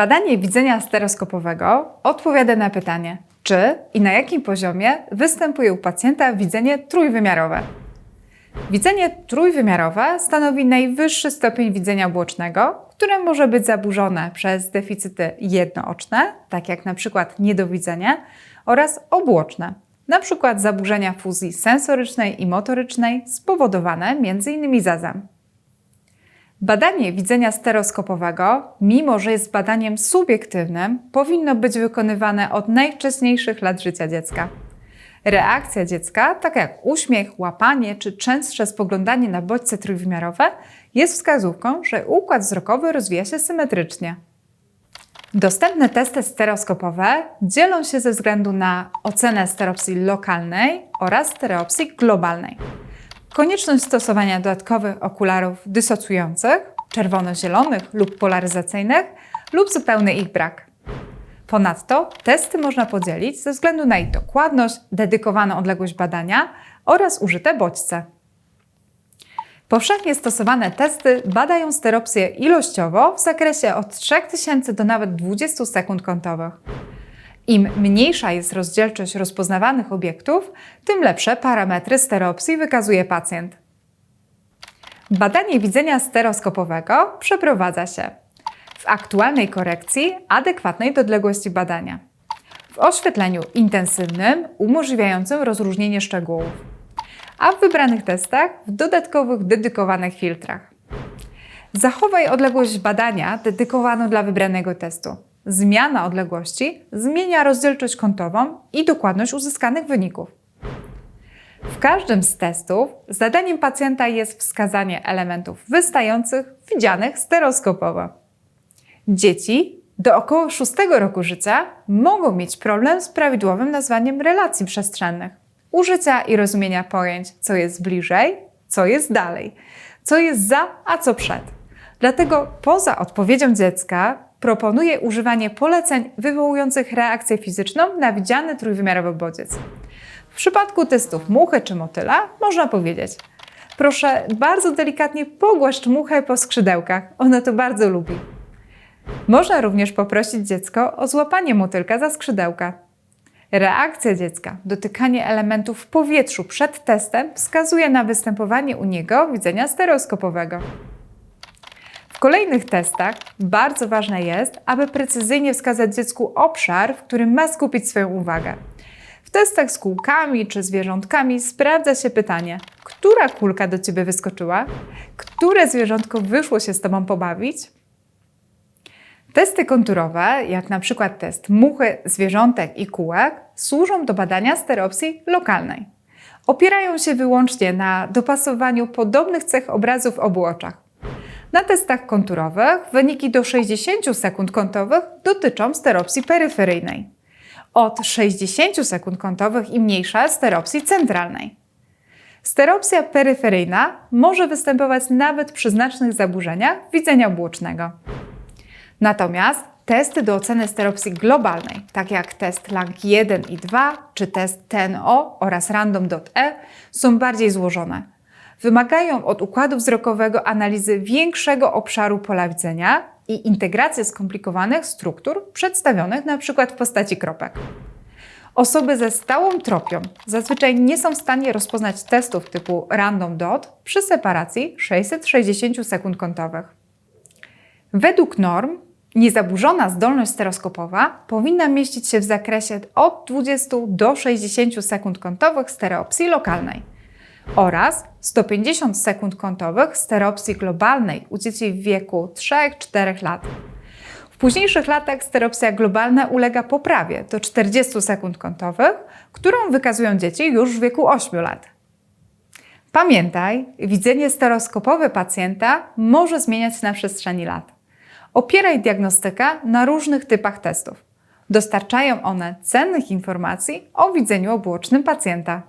Badanie widzenia stereoskopowego odpowiada na pytanie, czy i na jakim poziomie występuje u pacjenta widzenie trójwymiarowe. Widzenie trójwymiarowe stanowi najwyższy stopień widzenia bocznego, które może być zaburzone przez deficyty jednooczne, tak jak przykład niedowidzenie, oraz obłoczne, przykład zaburzenia fuzji sensorycznej i motorycznej spowodowane m.in. zazem. Badanie widzenia stereoskopowego, mimo że jest badaniem subiektywnym, powinno być wykonywane od najwcześniejszych lat życia dziecka. Reakcja dziecka, taka jak uśmiech, łapanie czy częstsze spoglądanie na bodźce trójwymiarowe, jest wskazówką, że układ wzrokowy rozwija się symetrycznie. Dostępne testy stereoskopowe dzielą się ze względu na ocenę stereopsji lokalnej oraz stereopsji globalnej. Konieczność stosowania dodatkowych okularów dysocjujących, czerwono-zielonych lub polaryzacyjnych lub zupełny ich brak. Ponadto testy można podzielić ze względu na ich dokładność, dedykowaną odległość badania oraz użyte bodźce. Powszechnie stosowane testy badają stereopsję ilościowo w zakresie od 3000 do nawet 20 sekund kątowych. Im mniejsza jest rozdzielczość rozpoznawanych obiektów, tym lepsze parametry stereopsji wykazuje pacjent. Badanie widzenia stereoskopowego przeprowadza się w aktualnej korekcji adekwatnej do odległości badania, w oświetleniu intensywnym umożliwiającym rozróżnienie szczegółów, a w wybranych testach w dodatkowych dedykowanych filtrach. Zachowaj odległość badania dedykowaną dla wybranego testu. Zmiana odległości zmienia rozdzielczość kątową i dokładność uzyskanych wyników. W każdym z testów zadaniem pacjenta jest wskazanie elementów wystających widzianych stereoskopowo. Dzieci do około 6 roku życia mogą mieć problem z prawidłowym nazwaniem relacji przestrzennych, użycia i rozumienia pojęć, co jest bliżej, co jest dalej, co jest za, a co przed. Dlatego poza odpowiedzią dziecka proponuje używanie poleceń wywołujących reakcję fizyczną na widziany trójwymiarowy bodziec. W przypadku testów muchy czy motyla można powiedzieć Proszę bardzo delikatnie pogłaszcz muchę po skrzydełkach, ona to bardzo lubi. Można również poprosić dziecko o złapanie motylka za skrzydełka. Reakcja dziecka, dotykanie elementów w powietrzu przed testem wskazuje na występowanie u niego widzenia stereoskopowego. Kolejnych testach bardzo ważne jest, aby precyzyjnie wskazać dziecku obszar, w którym ma skupić swoją uwagę. W testach z kółkami czy zwierzątkami sprawdza się pytanie, która kulka do ciebie wyskoczyła, które zwierzątko wyszło się z tobą pobawić. Testy konturowe, jak na przykład test muchy, zwierzątek i kółek, służą do badania stereopsji lokalnej. Opierają się wyłącznie na dopasowaniu podobnych cech obrazu w obu oczach. Na testach konturowych wyniki do 60 sekund kątowych dotyczą stereopsji peryferyjnej. Od 60 sekund kątowych i mniejsza stereopsji centralnej. Stereopsja peryferyjna może występować nawet przy znacznych zaburzeniach widzenia błocznego. Natomiast testy do oceny stereopsji globalnej, tak jak test LANG 1 i 2 czy test TNO oraz Random.E, są bardziej złożone. Wymagają od układu wzrokowego analizy większego obszaru pola widzenia i integracji skomplikowanych struktur przedstawionych np. w postaci kropek. Osoby ze stałą tropią zazwyczaj nie są w stanie rozpoznać testów typu random dot przy separacji 660 sekund kątowych. Według norm Niezaburzona zdolność stereoskopowa powinna mieścić się w zakresie od 20 do 60 sekund kątowych stereopsji lokalnej oraz 150 sekund kątowych stereopsji globalnej u dzieci w wieku 3-4 lat. W późniejszych latach stereopsja globalna ulega poprawie do 40 sekund kątowych, którą wykazują dzieci już w wieku 8 lat. Pamiętaj, widzenie stereoskopowe pacjenta może zmieniać na przestrzeni lat. Opieraj diagnostykę na różnych typach testów. Dostarczają one cennych informacji o widzeniu obłocznym pacjenta.